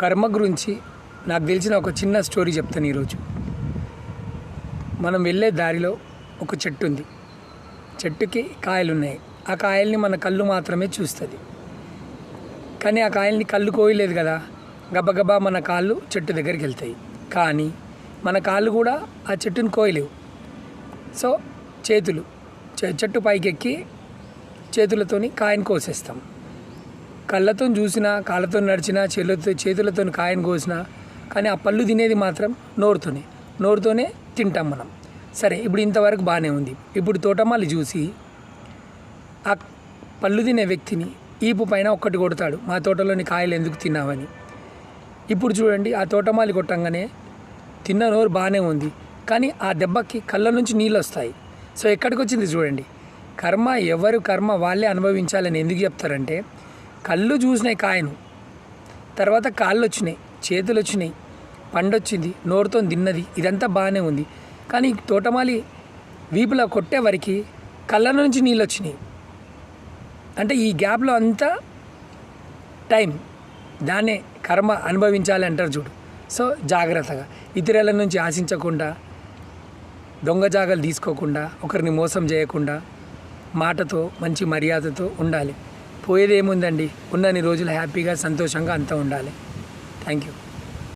కర్మ గురించి నాకు తెలిసిన ఒక చిన్న స్టోరీ చెప్తాను ఈరోజు. మనం వెళ్ళే దారిలో ఒక చెట్టు ఉంది. చెట్టుకి కాయలు ఉన్నాయి ఆ కాయల్ని మన కళ్ళు మాత్రమే చూస్తుంది. కానీ ఆ కాయల్ని కళ్ళు కోయలేదు కదా. గబగబా మన కాళ్ళు చెట్టు దగ్గరికి వెళ్తాయి. కానీ మన కాళ్ళు కూడా ఆ చెట్టుని కోయలేవు. సో చేతులు చె- చెట్టు పైకెక్కి చేతులతోని కాయని కోసేస్తాం. కళ్ళతో చూసినా కాళ్ళతో నడిచినా చేతులతో చేతులతో కాయను కోసినా కానీ ఆ పళ్ళు తినేది మాత్రం నోరుతోనే. నోరుతోనే తింటాం మనం. సరే ఇప్పుడు ఇంతవరకు బాగానే ఉంది. ఇప్పుడు తోటమాలి చూసి ఆ పళ్ళు తినే వ్యక్తిని ఈపు పైన ఒక్కటి కొడతాడు. మా తోటలోని కాయలు ఎందుకు తిన్నావని? ఇప్పుడు చూడండి ఆ తోటమాలి కొట్టంగానే తిన్న నోరు బాగానే ఉంది. కానీ ఆ దెబ్బకి కళ్ళ నుంచి నీళ్ళు వస్తాయి. సో ఎక్కడికి వచ్చింది చూడండి. కర్మ ఎవరు కర్మ వాళ్ళే అనుభవించాలని ఎందుకు చెప్తారంటే కళ్ళు చూసినాయి కాయను. తర్వాత కాళ్ళు వచ్చినాయి చేతులు వచ్చినాయి పండొచ్చింది నోరుతో తిన్నది ఇదంతా బాగానే ఉంది. కానీ తోటమాలి వీపులో కొట్టే వరకు కళ్ళ నుంచి నీళ్ళు వచ్చినాయి అంటే ఈ గ్యాప్లో అంతా టైం దాన్నే కర్మ అనుభవించాలి అంటారు చూడు. సో జాగ్రత్తగా. ఇతరుల నుంచి ఆశించకుండా దొంగ జాగాలు తీసుకోకుండా ఒకరిని మోసం చేయకుండా మాటతో మంచి మర్యాదతో ఉండాలి. పోయేది ఏముందండి ఉన్నన్ని రోజులు హ్యాపీగా సంతోషంగా అంతా ఉండాలి. Thank you.